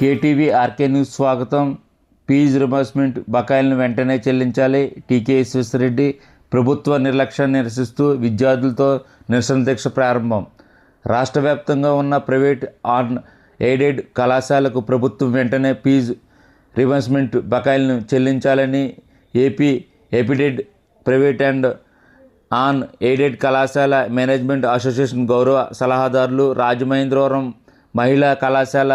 KTV RK news స్వాగతం. Fee reimbursement బకాయిలను వెంటనే చెల్లించాలి. టీకే విశ్వేశ్వరరెడ్డి ప్రభుత్వ నిర్లక్ష్యాన్ని నిరసిస్తూ విద్యార్థులతో నిరసన దీక్ష ప్రారంభం. రాష్ట్ర వ్యాప్తంగా ఉన్న ప్రైవేట్ ఆన్ ఎయిడెడ్ కళాశాలకు ప్రభుత్వం వెంటనే ఫీజు రిమర్స్మెంట్ బకాయిలను చెల్లించాలని AP aided private and unaided కళాశాల మేనేజ్మెంట్ అసోసియేషన్ గౌరవ సలహాదారులు రాజమహేంద్రవరం మహిళా కళాశాల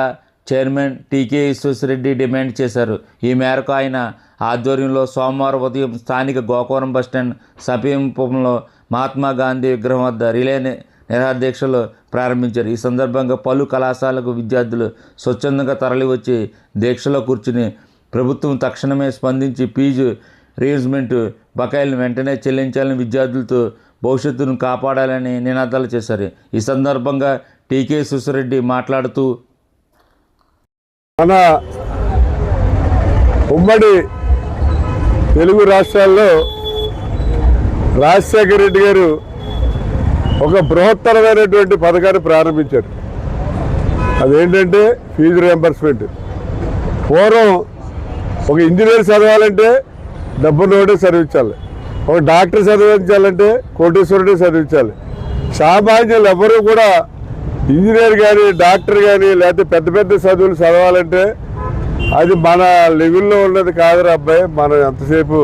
చైర్మన్ టీకే విశ్వేశ్వరరెడ్డి డిమాండ్ చేశారు. ఈ మేరకు ఆయన ఆధ్వర్యంలో సోమవారం ఉదయం స్థానిక గోకవరం బస్టాండ్ సమీపంలో మహాత్మా గాంధీ విగ్రహం వద్ద రిలే నిరాధ్యక్షలు ప్రారంభించారు. ఈ సందర్భంగా పలు కళాశాలకు విద్యార్థులు స్వచ్ఛందంగా తరలివచ్చి దీక్షలో కూర్చుని ప్రభుత్వం తక్షణమే స్పందించి ఫీజు రీయింబర్స్మెంట్ బకాయిలను వెంటనే చెల్లించాలని విద్యార్థులతో భవిష్యత్తును కాపాడాలని నినాదాలు చేశారు. ఈ సందర్భంగా టీకే సుసిరెడ్డి మాట్లాడుతూ మన ఉమ్మడి తెలుగు రాష్ట్రాల్లో రాజశేఖర రెడ్డి గారు ఒక బృహత్తరమైనటువంటి పథకాన్ని ప్రారంభించారు. అదేంటంటే ఫీజు రియంబర్స్మెంట్ పూర్వం ఒక ఇంజనీర్ చదవాలంటే డబ్బున్నోడే చదివించాలి ఒక డాక్టర్ చదివించాలంటే కోటేశ్వరుడే చదివించాలి. సామాన్యులు ఎవరూ కూడా ఇంజనీర్ కానీ డాక్టర్ కానీ లేకపోతే పెద్ద పెద్ద చదువులు చదవాలంటే అది మన లెవెల్లో ఉన్నది కాదురా అబ్బాయి. మనం ఎంతసేపు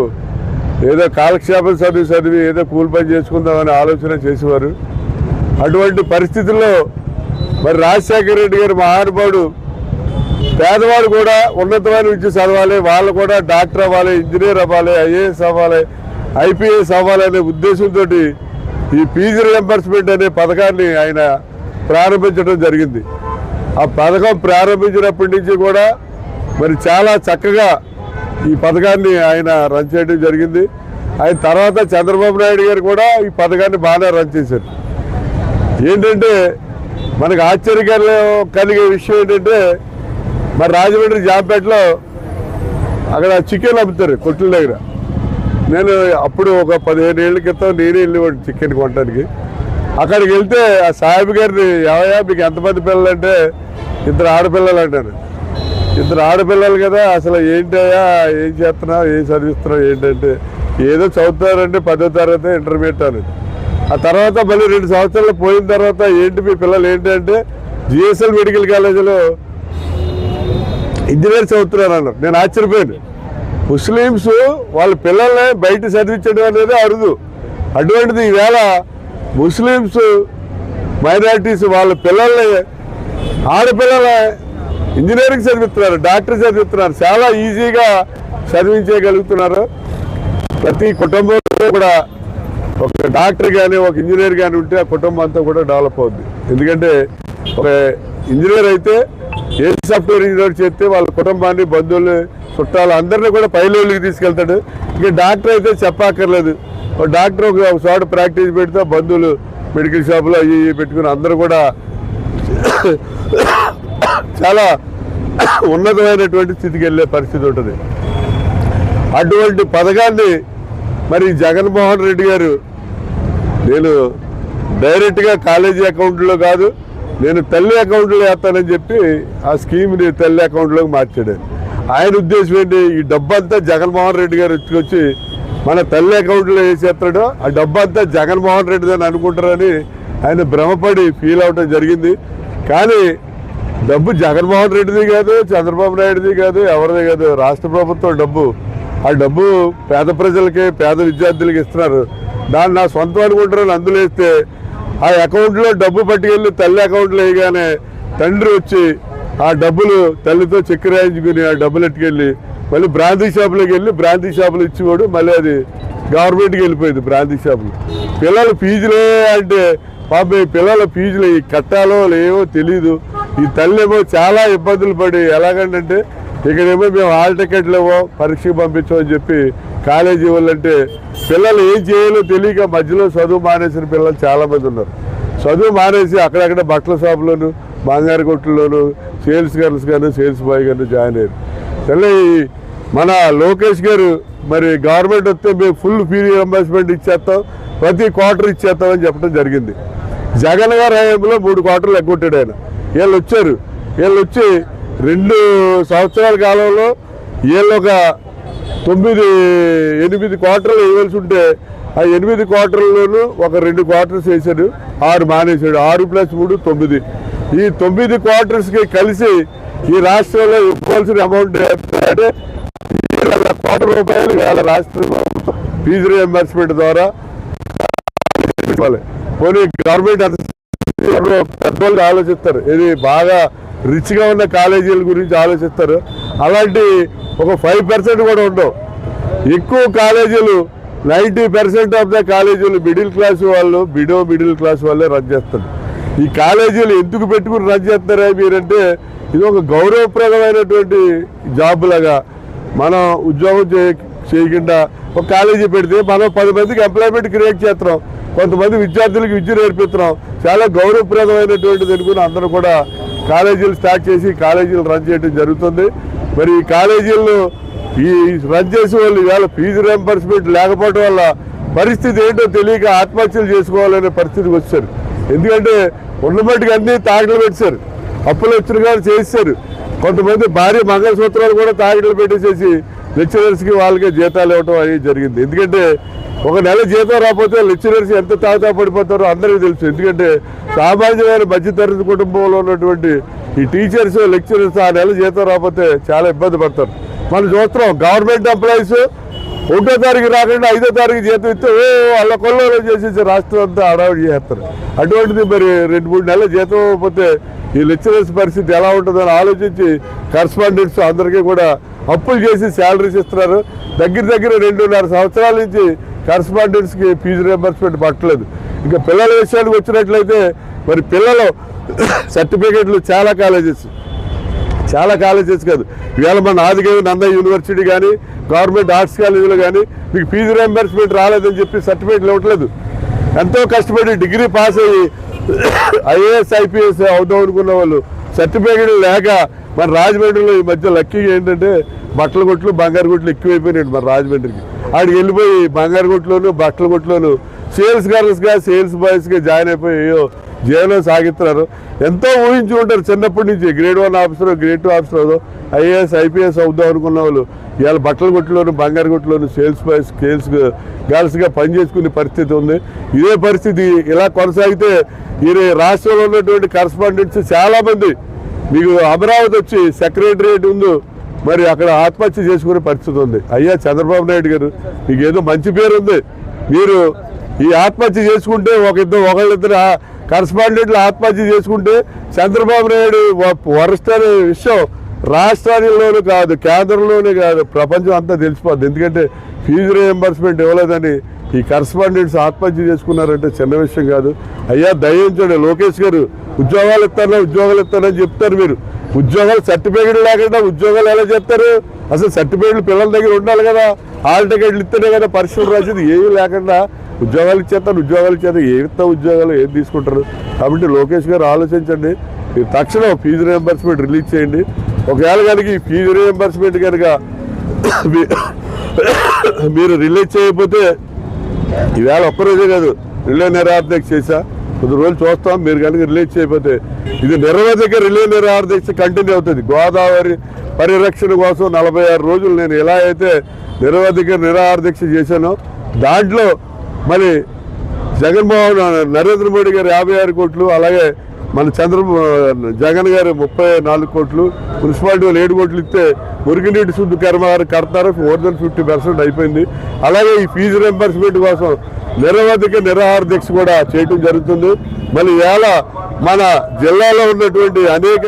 ఏదో కాలక్షేపం చదివి చదివి ఏదో కూలి పని చేసుకుందామని ఆలోచన చేసేవారు. అటువంటి పరిస్థితుల్లో మరి రాజశేఖర రెడ్డి గారి మహానుభావుడు పేదవాడు కూడా ఉన్నతమైన విద్య చదవాలి వాళ్ళు కూడా డాక్టర్ అవ్వాలి ఇంజనీర్ అవ్వాలి ఐఏఎస్ అవ్వాలి ఐపీఎస్ అవ్వాలి అనే ఉద్దేశంతో ఈ ఫీజు రియంబర్స్మెంట్ అనే పథకాన్ని ఆయన ప్రారంభించడం జరిగింది. ఆ పథకం ప్రారంభించినప్పటి నుంచి కూడా మరి చాలా చక్కగా ఈ పథకాన్ని ఆయన రన్ చేయడం జరిగింది. ఆయన తర్వాత చంద్రబాబు నాయుడు గారు కూడా ఈ పథకాన్ని బాగా రన్ చేశారు. ఏంటంటే మనకు ఆశ్చర్యకరం కలిగే విషయం ఏంటంటే మరి రాజమండ్రి జాంపేటలో అక్కడ చికెన్ అమ్ముతారు కొట్ల దగ్గర. నేను అప్పుడు ఒక పదిహేను ఏళ్ళ క్రితం నేనే వెళ్ళేవాడు చికెన్ కొనడానికి అక్కడికి వెళ్తే ఆ సాహెబ్ గారిని ఏవయ్యా మీకు ఎంతమంది పిల్లలు అంటే ఇద్దరు ఆడపిల్లలు అంటారు. ఇద్దరు ఆడపిల్లలు కదా అసలు ఏంటయ్యా ఏం చేస్తున్నావు ఏం చదివిస్తున్నావు ఏంటంటే ఏదో చదువుతారంటే పదో తరగతి ఇంటర్మీడియట్ అని. ఆ తర్వాత మళ్ళీ రెండు సంవత్సరాలు పోయిన తర్వాత ఏంటి మీ పిల్లలు ఏంటంటే జిఎస్ఎల్ మెడికల్ కాలేజీలో ఇంజనీర్ చదువుతున్నారు అన్నారు. నేను ఆశ్చర్యపోయాను. ముస్లిమ్స్ వాళ్ళ పిల్లల్ని బయట చదివించడం అనేది అరుదు. అటువంటిది ఈవేళ ముస్లిమ్స్ మైనారిటీస్ వాళ్ళ పిల్లల్ని ఆడపిల్లల ఇంజనీరింగ్ చదివిస్తున్నారు డాక్టర్ చదివిస్తున్నారు చాలా ఈజీగా చదివించగలుగుతున్నారు ప్రతి కుటుంబంలో కూడా ఒక డాక్టర్ కానీ ఒక ఇంజనీర్ కానీ ఉంటే ఆ కుటుంబం అంతా కూడా డెవలప్ అవుద్ది. ఎందుకంటే ఒక ఇంజనీర్ అయితే ఏ సాఫ్ట్వేర్ ఇంజనీర్ చేస్తే వాళ్ళ కుటుంబాన్ని బంధువులు చుట్టాలు అందరినీ కూడా పై లెవెల్కి తీసుకెళ్తాడు. ఇంకా డాక్టర్ అయితే చెప్పక్కర్లేదు. డాక్టర్ ఒక చోట ప్రాక్టీస్ పెడితే బంధువులు మెడికల్ షాపులో అవి పెట్టుకుని అందరూ కూడా చాలా ఉన్నతమైనటువంటి స్థితికి వెళ్ళే పరిస్థితి ఉంటుంది. అటువంటి పథకాన్ని మరి జగన్మోహన్ రెడ్డి గారు నేను డైరెక్ట్గా కాలేజీ అకౌంట్లో కాదు నేను తల్లి అకౌంట్లో వేస్తానని చెప్పి ఆ స్కీమ్ని తల్లి అకౌంట్లోకి మార్చాడు. ఆయన ఉద్దేశం ఏంటి? ఈ డబ్బంతా జగన్మోహన్ రెడ్డి గారు వచ్చి మన తల్లి అకౌంట్లో వేసేస్తాడు ఆ డబ్బంతా జగన్మోహన్ రెడ్డి అని అనుకుంటారని ఆయన భ్రమపడి ఫీల్ అవటం జరిగింది. కానీ డబ్బు జగన్మోహన్ రెడ్డిది కాదు చంద్రబాబు నాయుడుది కాదు ఎవరిది కాదు రాష్ట్ర ప్రభుత్వం డబ్బు. ఆ డబ్బు పేద ప్రజలకి పేద విద్యార్థులకి ఇస్తున్నారు. దాన్ని నా సొంతం అనుకుంటారని అందులో వేస్తే ఆ అకౌంట్లో డబ్బు పట్టుకెళ్ళి తల్లి అకౌంట్లో వేయగానే తండ్రి వచ్చి ఆ డబ్బులు తల్లితో చెక్కు రాయించుకుని ఆ డబ్బులు ఎట్టుకెళ్ళి మళ్ళీ బ్రాంతి షాపులోకి వెళ్ళి బ్రాంతి షాపులు ఇచ్చివాడు మళ్ళీ అది గవర్నమెంట్కి వెళ్ళిపోయింది బ్రాంతి షాపులు. పిల్లల ఫీజులే అంటే పాప పిల్లల ఫీజులు కట్టాలో లేవో తెలీదు. ఈ తల్లేమో చాలా ఇబ్బందులు పడి ఎలాగంటే ఇక్కడేమో మేము హాల్ టికెట్లు ఏమో పరీక్షకు పంపించమని చెప్పి కాలేజీ వాళ్ళంటే పిల్లలు ఏం చేయాలో తెలియక మధ్యలో చదువు మానేసిన పిల్లలు చాలా మంది ఉన్నారు. చదువు మానేసి అక్కడక్కడ బట్టల షాపులోను బంగారు కొట్టులోను సేల్స్ గర్ల్స్ కానీ సేల్స్ బాయ్ కానీ జాయిన్ అయ్యారు. సరే మన లోకేష్ గారు మరి గవర్నమెంట్ వస్తే మేము ఫుల్ ఫీ రియంబర్స్మెంట్ ఇచ్చేస్తాం ప్రతి క్వార్టర్ ఇచ్చేస్తాం అని చెప్పడం జరిగింది. జగన్ గారి హయాంలో మూడు క్వార్టర్లు ఎగ్గొట్టాడు ఆయన. వీళ్ళు వచ్చారు. వీళ్ళు వచ్చి రెండు సంవత్సరాల కాలంలో వీళ్ళు ఒక తొమ్మిది ఎనిమిది క్వార్టర్లు వేయవలసి ఉంటే ఆ ఎనిమిది క్వార్టర్లలోనూ ఒక రెండు క్వార్టర్స్ వేసాడు ఆరు మానేశాడు. ఆరు ప్లస్ మూడు తొమ్మిది. ఈ తొమ్మిది క్వార్టర్స్కి కలిసి ఈ రాష్ట్రంలో ఇవ్వాల్సిన అమౌంట్ అంటే కోటి కోట్ల రూపాయలు వేల రాష్ట్ర ఫీజు రియంబర్స్మెంట్ ద్వారా. పోనీ గవర్నమెంట్ అంత పెద్దవాళ్ళు ఆలోచిస్తారు. ఇది బాగా రిచ్గా ఉన్న కాలేజీల గురించి ఆలోచిస్తారు. అలాంటి ఒక ఫైవ్ పర్సెంట్ కూడా ఉండవు. ఎక్కువ కాలేజీలు నైంటీ పర్సెంట్ ఆఫ్ ద కాలేజీలు మిడిల్ క్లాస్ వాళ్ళు బిడో మిడిల్ క్లాస్ వాళ్ళే రన్ చేస్తారు. ఈ కాలేజీలు ఎందుకు పెట్టుకుని రన్ చేస్తారా మీరంటే ఇది ఒక గౌరవప్రదమైనటువంటి జాబ్ లాగా మనం ఉద్యోగం చేయకుండా ఒక కాలేజీ పెడితే మనం పది మందికి ఎంప్లాయ్మెంట్ క్రియేట్ చేస్తున్నాం. కొంతమంది విద్యార్థులకు విద్య నేర్పిస్తున్నాం. చాలా గౌరవప్రదమైనటువంటిది అనుకుని అందరూ కూడా కాలేజీలు స్టార్ట్ చేసి కాలేజీలు రన్ చేయడం జరుగుతుంది. మరి ఈ కాలేజీలను ఈ రన్ చేసే వాళ్ళు ఇవాళ ఫీజు రియంబర్స్మెంట్ లేకపోవడం వల్ల పరిస్థితి ఏంటో తెలియక ఆత్మహత్యలు చేసుకోవాలనే పరిస్థితికి వచ్చారు. ఎందుకంటే ఉన్నమట్టుకు అన్ని తాగలు పెట్టారు అప్పులు వచ్చిన కానీ చేశారు. కొంతమంది భారీ మంగళసూత్రాలు కూడా తాగిడలు పెట్టేసేసి లెక్చరర్స్కి వాళ్ళకే జీతాలు ఇవ్వడం అనేది జరిగింది. ఎందుకంటే ఒక నెల జీతం రాకపోతే లెక్చరర్స్ ఎంత తాగుతా పడిపోతారో అందరికీ తెలుసు. ఎందుకంటే సామాన్యమైన మధ్యతరగతి కుటుంబంలో ఉన్నటువంటి ఈ టీచర్స్ లెక్చరర్స్ ఆ నెల జీతం రాకపోతే చాలా ఇబ్బంది పడతారు. మనం చూస్తున్నాం గవర్నమెంట్ ఎంప్లాయీస్ ఒకటో తారీఖు రాకుండా ఐదో తారీఖు జీతం ఇస్తే ఓ వాళ్ళ కొల్లో చేసేసి రాష్ట్రం అంతా అడావిడి చేస్తారు. అటువంటిది మరి రెండు మూడు నెలల జీతం పోతే ఈ లెక్చరర్స్ పరిస్థితి ఎలా ఉంటుందని ఆలోచించి కరస్పాండెంట్స్ అందరికీ కూడా అప్పులు చేసి శాలరీస్ ఇస్తున్నారు. దగ్గర దగ్గర రెండున్నర సంవత్సరాల నుంచి కరస్పాండెంట్స్కి ఫీజు రియంబర్స్మెంట్ పట్టలేదు. ఇంకా పిల్లల విషయానికి వచ్చినట్లయితే మరి పిల్లలు సర్టిఫికేట్లు చాలా కాలేజెస్ చాలా కాలేజెస్ కాదు. ఇవాళ మన ఆదిగవి నంద యూనివర్సిటీ కానీ గవర్నమెంట్ ఆర్ట్స్ కాలేజీలో కానీ మీకు ఫీజు రియంబర్స్మెంట్ రాలేదని చెప్పి సర్టిఫికేట్లు ఇవ్వట్లేదు. ఎంతో కష్టపడి డిగ్రీ పాస్ అయ్యి ఐఏఎస్ ఐపీఎస్ అవుదాం అనుకున్న వాళ్ళు. సర్టిఫికేట్ లేక మన రాజమండ్రిలో ఈ మధ్య లక్కీగా ఏంటంటే బట్టల కొట్లు బంగారు కొట్లు ఎక్కువైపోయినాయి మన రాజమండ్రికి. ఆడికి వెళ్ళిపోయి బంగారు కొట్లోను బట్టల కొట్లోను సేల్స్ గర్ల్స్గా సేల్స్ బాయ్స్గా జాయిన్ అయిపోయి అయ్యో జీవనం సాగిస్తున్నారు. ఎంతో ఊహించి ఉంటారు చిన్నప్పటి నుంచి. Grade one officer grade two officer IAS IPS అవుదాం అనుకున్న వాళ్ళు. ఇవాళ బట్టల కొట్టులోను బంగారు కొట్టులోను సేల్స్ బాయ్స్ సేల్స్ గర్ల్స్గా పనిచేసుకునే పరిస్థితి ఉంది. ఇదే పరిస్థితి ఇలా కొనసాగితే ఈ రాష్ట్రంలో ఉన్నటువంటి కరస్పాండెంట్స్ చాలామంది మీకు అమరావతి వచ్చి సెక్రటరియట్ ఉందో మరి అక్కడ ఆత్మహత్య చేసుకునే పరిస్థితి ఉంది. అయ్యా చంద్రబాబు నాయుడు గారు మీకు ఏదో మంచి పేరు ఉంది. మీరు ఈ ఆత్మహత్య చేసుకుంటే ఒక ఇద్దరు ఒకళ్ళిద్దరు కరస్పాండెంట్లు ఆత్మహత్య చేసుకుంటే చంద్రబాబు నాయుడు వరస్ట్ అనే విషయం రాష్ట్రాలలోనూ కాదు కేంద్రంలోనే కాదు ప్రపంచం అంతా తెలిసిపోద్ది. ఎందుకంటే ఫీజు రియంబర్స్మెంట్ ఇవ్వలేదని ఈ కరస్పాండెంట్స్ ఆత్మహత్య చేసుకున్నారంటే చిన్న విషయం కాదు. అయ్యా దయించండి లోకేష్ గారు ఉద్యోగాలు ఇస్తారా ఉద్యోగాలు ఇస్తారని చెప్తారు మీరు. ఉద్యోగాలు సర్టిఫికేట్లు లేకుండా ఉద్యోగాలు ఎలా చెప్తారు అసలు సర్టిఫికేట్లు పిల్లల దగ్గర ఉండాలి కదా. హాల్ టికెట్లు ఇస్తేనే కదా పరీక్షలు రాసేది. ఏమీ లేకుండా ఉద్యోగాలు ఇచ్చేస్తారు ఉద్యోగాలు ఇచ్చేస్తారు. ఏ ఉద్యోగాలు ఏం తీసుకుంటారు? కాబట్టి లోకేష్ గారు ఆలోచించండి. మీరు తక్షణం ఫీజు రియంబర్స్మెంట్ రిలీజ్ చేయండి. ఒకవేళ కనుక ఈ ఫీజు రియంబర్స్మెంట్ కనుక మీరు రిలీజ్ చేయకపోతే ఈవేళ ఒక్కరోజే కాదు రిలే నిరాహారదీక్ష చేశా. కొద్ది రోజులు చూస్తాం మీరు కనుక రిలీజ్ చేయకపోతే. ఇది నిరవధిక రిలే నిరాహారదీక్ష కంటిన్యూ అవుతుంది. గోదావరి పరిరక్షణ కోసం నలభై ఆరు రోజులు నేను ఎలా అయితే నిరవధిక నిరాహారదీక్ష చేశానో దాంట్లో మరి జగన్మోహన్ నరేంద్ర మోడీ గారు యాభై ఆరు కోట్లు అలాగే మన చంద్ర జగన్ గారు ముప్పై నాలుగు కోట్లు మున్సిపాలిటీ వాళ్ళు ఏడు కోట్లు ఇస్తే మురికినీటి శుద్ధి కర్మగారు కడతారు మోర్ దెన్ ఫిఫ్టీ పర్సెంట్ అయిపోయింది. అలాగే ఈ ఫీజు రింబర్స్మెంట్ కోసం నిరవధిక నిరాహార దీక్ష కూడా చేయటం జరుగుతుంది. మళ్ళీ ఇవాళ మన జిల్లాలో ఉన్నటువంటి అనేక